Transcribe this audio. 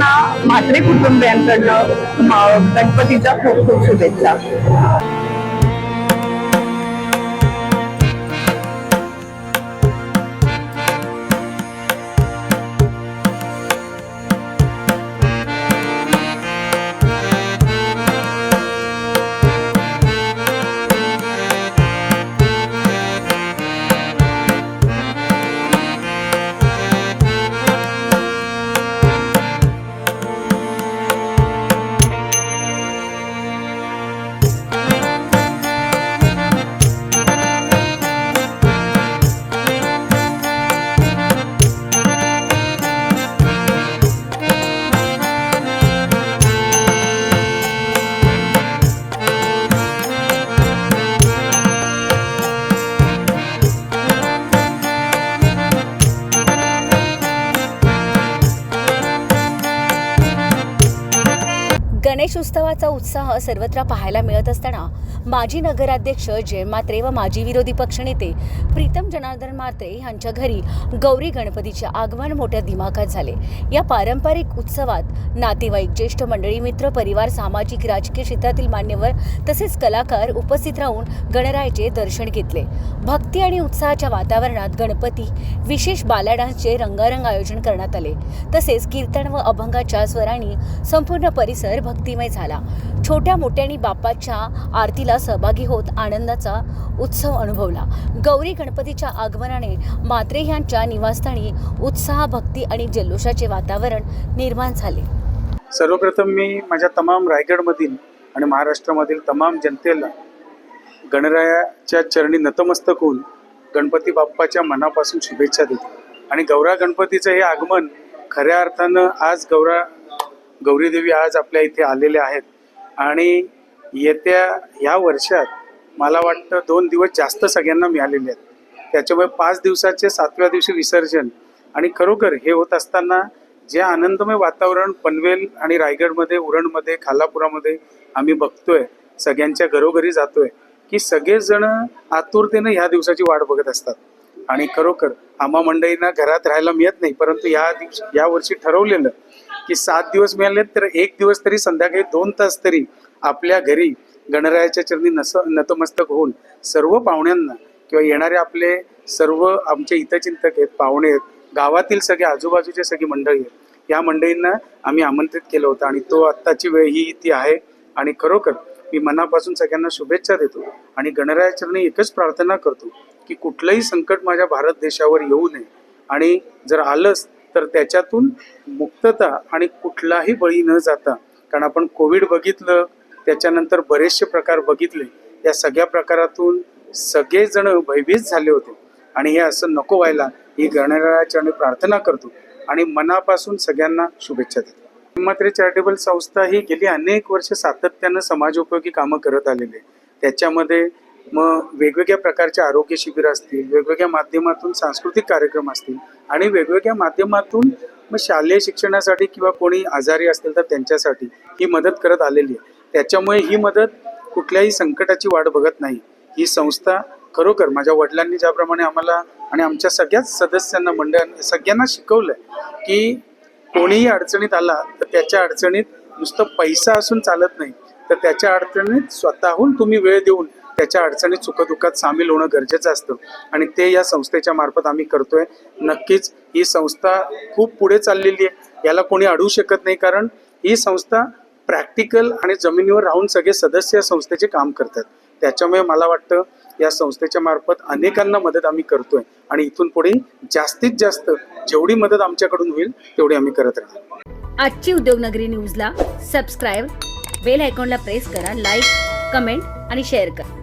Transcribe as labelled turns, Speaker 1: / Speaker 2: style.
Speaker 1: म्हात्रे कुटुंबियांकडनं म- गणपतीच्या खूप खूप शुभेच्छा.
Speaker 2: गणेश उत्सवाचा उत्साह सर्वत्र पाहायला मिळत असताना माजी नगराध्यक्ष जय मात्रे व माजी विरोधी पक्षनेते प्रीतम जनार्दन मात्रे यांच्या घरी गौरी गणपतीचे आगमन मोठ्या दिमाखात झाले. या पारंपरिक उत्सवात नातेवाईक ज्येष्ठ मंडळी मित्र परिवार सामाजिक राजकीय क्षेत्रातील मान्यवर तसेच कलाकार उपस्थित राहून गणरायाचे दर्शन घेतले. भक्ती आणि उत्साहाच्या वातावरणात गणपती विशेष बाला डान्सचे रंगारंग आयोजन करण्यात आले. तसेच कीर्तन व अभंगाच्या स्वरांनी संपूर्ण परिसर भक्ती भक्तिमय झाला. छोट्या मोठ्यानी बाप्पाच्या आरतीला सहभागी होत आनंदाचा उत्सव अनुभवला. गौरी गणपतीच्या आगमनाने मात्रे यांच्या निवासस्थानी उत्साह भक्ती आणि जल्लोषाचे वातावरण निर्माण झाले.
Speaker 3: सर्वप्रथम मी माझ्या तमाम रायगडमधील आणि महाराष्ट्रामधील तमाम जनतेला गणरायाच्या चरणी नतमस्तक होऊन गणपती बाप्पाच्या मनापासून शुभेच्छा देतो. आणि गौरा गणपतीचं हे आगमन खऱ्या अर्थानं आज गौरा गौरीदेवी आज आपल्या इथे आलेल्या आहेत. आणि येत्या ह्या वर्षात मला वाटतं दोन दिवस जास्त सगळ्यांना मिळालेले आहेत. त्याच्यामुळे पाच दिवसाचे सातव्या दिवशी विसर्जन आणि खरोखर हे होत असताना जे आनंदमय वातावरण पनवेल आणि रायगडमध्ये उरणमध्ये खालापुरामध्ये आम्ही बघतोय सगळ्यांच्या घरोघरी जातोय की सगळेजण आतुरतेनं ह्या दिवसाची वाट बघत असतात. आणि खरोखर आम्हा मंडळींना घरात राहायला मिळत नाही परंतु या दिवशी या वर्षी ठरवलेलं की सात दिवस मिळाले तर एक दिवस तरी संध्याकाळी दोन तास तरी आपल्या घरी गणरायाच्या चरणी नस नतमस्तक होऊन सर्व पाहुण्यांना किंवा येणारे आपले सर्व आमचे हितचिंतक आहेत पाहुणे आहेत गावातील सगळे आजूबाजूचे सगळी मंडळी आहेत या मंडळींना आम्ही आमंत्रित केलं होतं आणि तो आत्ताची वेळ ही ती आहे. आणि खरोखर मी मनापासून सगळ्यांना शुभेच्छा देतो आणि गणरायाचरणी एकच प्रार्थना करतो की कुठलंही संकट माझ्या भारत देशावर येऊ नये. आणि जर आलंच तर त्याच्यातून मुक्तता आणि कुठलाही बळी न जाता कारण आपण कोविड बघितलं त्याच्यानंतर बरेचसे प्रकार बघितले या सगळ्या प्रकारातून सगळेजण भयभीत झाले होते. आणि हे असं नको व्हायला ही गणरायाचरणी प्रार्थना करतो. आणि मनापासून सगळ्यांना शुभेच्छा देतो. मात्र चॅरिटेबल संस्था ही गेली अनेक वर्ष सातत्यानं समाजोपयोगी कामं करत आलेली आहे. त्याच्यामध्ये मग वेगवेगळ्या प्रकारचे आरोग्य शिबिर असतील वेगवेगळ्या माध्यमातून सांस्कृतिक कार्यक्रम असतील आणि वेगवेगळ्या माध्यमातून मग शालेय शिक्षणासाठी किंवा कोणी आजारी असतील तर त्यांच्यासाठी ही मदत करत आलेली आहे. त्याच्यामुळे ही मदत कुठल्याही संकटाची वाट बघत नाही. ही संस्था खरोखर माझ्या वडिलांनी ज्याप्रमाणे आम्हाला आणि आमच्या सगळ्याच सदस्यांना मंडळांना सगळ्यांना शिकवलंय की कोणीही अडचणीत आला तर त्याच्या अडचणीत नुसतं पैसा असून चालत नाही. तर त्याच्या अडचणीत स्वतःहून तुम्ही वेळ देऊन त्याच्या अडचणीत सुखदुःखात सामील होणं गरजेचं असतं. आणि ते या संस्थेच्या मार्फत आम्ही करतोय. नक्कीच ही संस्था खूप पुढे चाललेली आहे. याला कोणी अडवू शकत नाही कारण ही संस्था प्रॅक्टिकल आणि जमिनीवर राहून सगळे सदस्य या संस्थेचे काम करतात. त्याच्यामुळे मला वाटतं या संस्थेच्या मार्फत अनेकांना मदत आम्ही करतोय. आणि इथून पुढे जास्तीत जास्त जेवढी मदत आमच्याकडून होईल तेवढी आम्ही करत राहणार.
Speaker 2: आजची उद्योगनगरी न्यूजला सबस्क्राईब बेल आयकॉनला प्रेस करा लाईक कमेंट आणि शेअर करा.